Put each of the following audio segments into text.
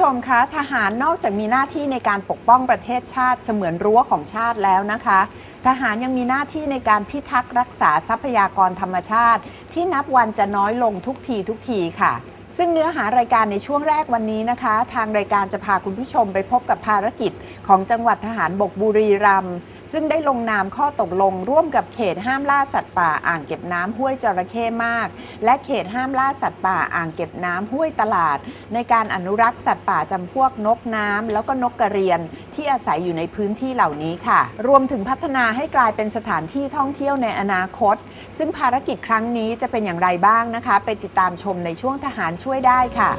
ชมคะทหารนอกจากมีหน้าที่ในการปกป้องประเทศชาติเสมือนรั้วของชาติแล้วนะคะ ทหารยังมีหน้าที่ในการพิทักษ์รักษาทรัพยากรธรรมชาติ ที่นับวันจะน้อยลงทุกทีทุกทีค่ะ ซึ่งเนื้อหารายการในช่วงแรกวันนี้นะคะ ทางรายการจะพาคุณผู้ชมไปพบกับภารกิจของจังหวัดทหารบกบุรีรัมย์ ซึ่งได้ลงนามข้อตกลง ร่วมกับเขตห้ามล่าสัตว์ป่าอ่างเก็บน้ำห้วยจระเข้มาก และเขตห้ามล่าสัตว์ป่าอ่างเก็บน้ำห้วยตลาด ในการอนุรักษ์สัตว์ป่าจำพวกนกน้ำแล้วก็นกกระเรียน ที่อาศัยอยู่ในพื้นที่เหล่านี้ค่ะ รวมถึงพัฒนาให้กลายเป็นสถานที่ท่องเที่ยวในอนาคต ซึ่งภารกิจครั้งนี้จะเป็นอย่างไรบ้างนะคะ ไปติดตามชมในช่วงทหารช่วยได้ค่ะ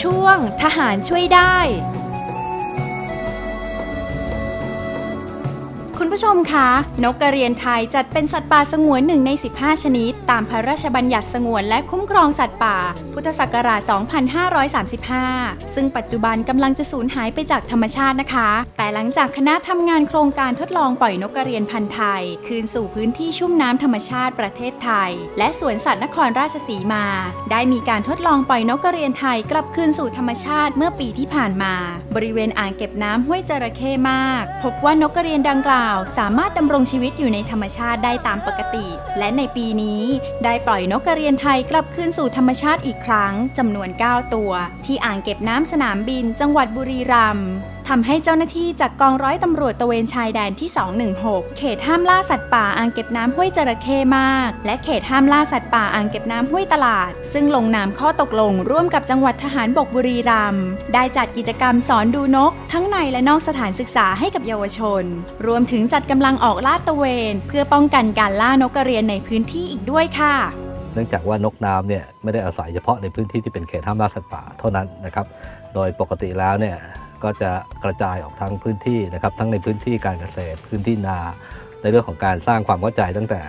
ช่วงทหารช่วยได้ คุณผู้ชมคะ นกกระเรียนไทยจัดเป็นสัตว์ป่าสงวนหนึ่งใน 15 ชนิด ตามพระราชบัญญัติสงวนและคุ้มครองสัตว์ป่า พุทธศักราช 2535 ซึ่งปัจจุบันกำลังจะสูญหายไปจากธรรมชาตินะคะ แต่หลังจากคณะทำงานโครงการทดลองปล่อยนกกระเรียนพันธุ์ไทย คืนสู่พื้นที่ชุ่มน้ำธรรมชาติประเทศไทย และสวนสัตว์นครราชสีมา ได้มีการทดลองปล่อยนกกระเรียนไทยกลับคืนสู่ธรรมชาติเมื่อปีที่ผ่านมา บริเวณอ่างเก็บน้ำห้วยจระเข้มาก พบว่านกกระเรียนดังกล่าวสามารถดำรงชีวิตอยู่ในธรรมชาติได้ตามปกติ และในปีนี้ได้ปล่อยนกกระเรียนไทยกลับคืนสู่ธรรมชาติอีกครั้งจำนวน 9 ตัว ที่อ่างเก็บน้ำสนามบินจังหวัดบุรีรัมย์ ทำให้เจ้าหน้าที่จากกองร้อยตำรวจตระเวนชายแดนที่ 216 เขตห้ามล่าสัตว์ป่าอ่างเก็บน้ำห้วยจระเข้มาก และเขตห้ามล่าสัตว์ป่าอ่างเก็บน้ำห้วยตลาด ซึ่งลงนามข้อตกลงร่วมกับจังหวัดทหารบกบุรีรัมย์ได้จัดกิจกรรมสอนดูนก ทั้งในและนอกสถานศึกษาให้กับเยาวชน รวมถึงจัดกำลังออกลาดตระเวน เพื่อป้องกันการล่านกกระเรียนในพื้นที่อีกด้วยค่ะเนื่องจากว่านกน้ำเนี่ยไม่ได้อาศัยเฉพาะในพื้นที่ที่เป็นเขตห้ามล่าสัตว์ป่าเท่านั้นนะครับ โดยปกติแล้วเนี่ย ก็จะกระจายออกทั้งพื้นที่นะครับ ทั้งในพื้นที่การเกษตร พื้นที่นา ในเรื่องของการสร้างความเข้าใจตั้งแต่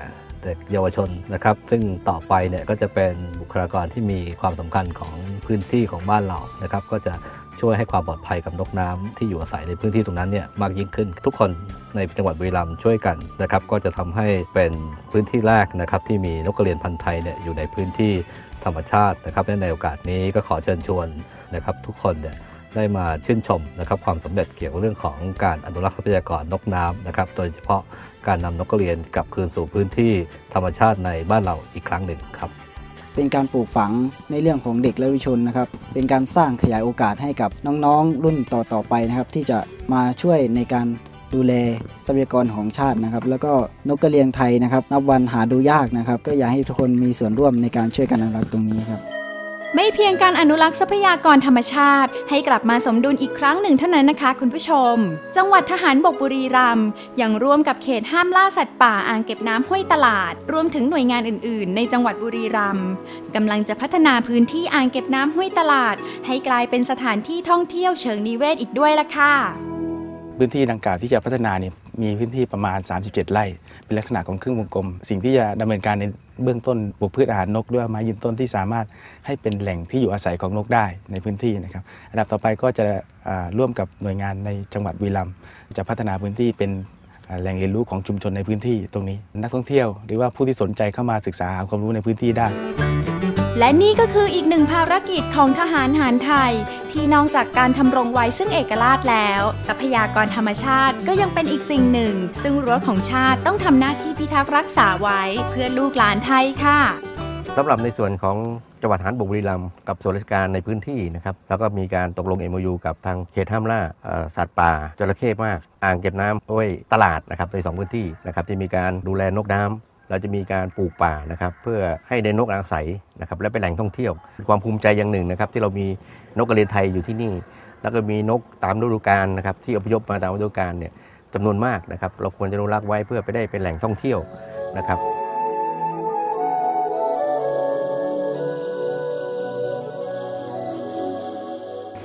เด็กเยาวชนนะครับ ซึ่งต่อไปเนี่ยก็จะเป็นบุคลากรที่มีความสำคัญของพื้นที่ของบ้านเรานะครับ ก็จะช่วยให้ความปลอดภัยกับนกน้ำที่อยู่อาศัยในพื้นที่ตรงนั้นเนี่ยมากยิ่งขึ้น ทุกคนในจังหวัดบุรีรัมย์ช่วยกันนะครับ ก็จะทำให้เป็นพื้นที่แรกนะครับ ที่มีนกกระเรียนพันธุ์ไทยเนี่ยอยู่ในพื้นที่ธรรมชาตินะครับในโอกาสนี้ก็ขอเชิญชวนนะครับ ทุกคนเนี่ย ได้มาชื่นชมนะครับความสำเร็จเกี่ยวกับเรื่องของการอนุรักษ์ทรัพยากรนกน้ำนะครับโดยเฉพาะการนำนกกระเรียนกลับคืนสู่พื้นที่ธรรมชาติในบ้านเราอีกครั้งหนึ่งครับเป็นการปลูกฝังในเรื่องของเด็กและเยาวชนนะครับ เป็นการสร้างขยายโอกาสให้กับน้องๆ รุ่นต่อๆไปนะครับ ที่จะมาช่วยในการดูแลทรัพยากรของชาตินะครับ แล้วก็นกกระเรียงไทยนะครับ นับวันหาดูยากนะครับ ก็อยากให้ทุกคนมีส่วนร่วมในการช่วยกันอนุรักษ์ตรงนี้ครับ ไม่เพียงการอนุรักษ์ทรัพยากรธรรมชาติ ให้กลับมาสมดุลอีกครั้งหนึ่งเท่านั้นนะคะคุณผู้ชม จังหวัดทหารบกบุรีรัมย์ยังร่วมกับเขตห้ามล่าสัตว์ป่าอ่างเก็บน้ำห้วยตลาด รวมถึงหน่วยงานอื่น ๆ ในจังหวัดบุรีรัมย์กำลังจะพัฒนาพื้นที่อ่างเก็บน้ำห้วยตลาด ให้กลายเป็นสถานที่ท่องเที่ยวเชิงนิเวศอีกด้วยละค่ะพื้นที่ดังกล่าวที่จะพัฒนาเนี่ย มีพื้นที่ประมาณ 37 ไร่ เป็นลักษณะของครึ่งวงกลม สิ่งที่จะดำเนินการในเบื้องต้นปลูกพืชอาหารนกด้วยไม้ยืนต้นที่สามารถให้เป็นแหล่งที่อยู่อาศัยของนกได้ในพื้นที่นะครับอันดับต่อไปก็จะร่วมกับหน่วยงานในจังหวัดบุรีรัมจะพัฒนาพื้นที่เป็นแหล่งเรียนรู้ของชุมชนในพื้นที่ตรงนี้ นักท่องเที่ยวหรือว่าผู้ที่สนใจเข้ามาศึกษาหาความรู้ในพื้นที่ได้และนี่ก็คืออีกหนึ่งภารกิจของทหารหารไทย ที่นอกจากการทำรงไว้ซึ่งเอกราชแล้ว ทรัพยากรธรรมชาติก็ยังเป็นอีกสิ่งหนึ่ง ซึ่งรั้วของชาติต้องทำหน้าที่พิทักษ์รักษาไว้เพื่อลูกหลานไทยค่ะสำหรับในส่วนของจังหวัดทหารบกบุรีรัมย์กับส่วนราชการในพื้นที่นะครับแล้วก็มีการตกลง MOU กับทางเขตห้ามล่าสัตว์ป่าจระเข้มาก อ่างเก็บน้ำห้วยตลาดนะครับในสองพื้นที่นะครับที่มีการดูแลนกน้ำ เราจะมีการปลูกป่านะครับเพื่อให้ได้นกอาศัยนะครับและเป็นแหล่งท่องเที่ยว ความภูมิใจอย่างหนึ่งนะครับที่เรามีนกกระเรียนไทยอยู่ที่นี่ แล้วก็มีนกตามฤดูกาลนะครับที่อพยพมาตามฤดูกาลเนี่ยจำนวนมากนะครับเราควรจะรักไว้เพื่อไปได้เป็นแหล่งท่องเที่ยวนะครับ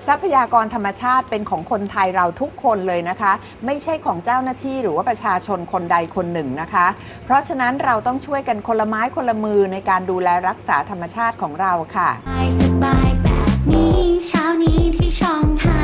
ทรัพยากรธรรมชาติเป็นของคนไทยเราทุกคนเลยนะคะ ไม่ใช่ของเจ้าหน้าที่หรือว่าประชาชนคนใดคนหนึ่งนะคะ เพราะฉะนั้นเราต้องช่วยกันคนละไม้คนละมือในการดูแลรักษาธรรมชาติของเราค่ะ สบายแบบนี้เช้านี้ที่ช่องหา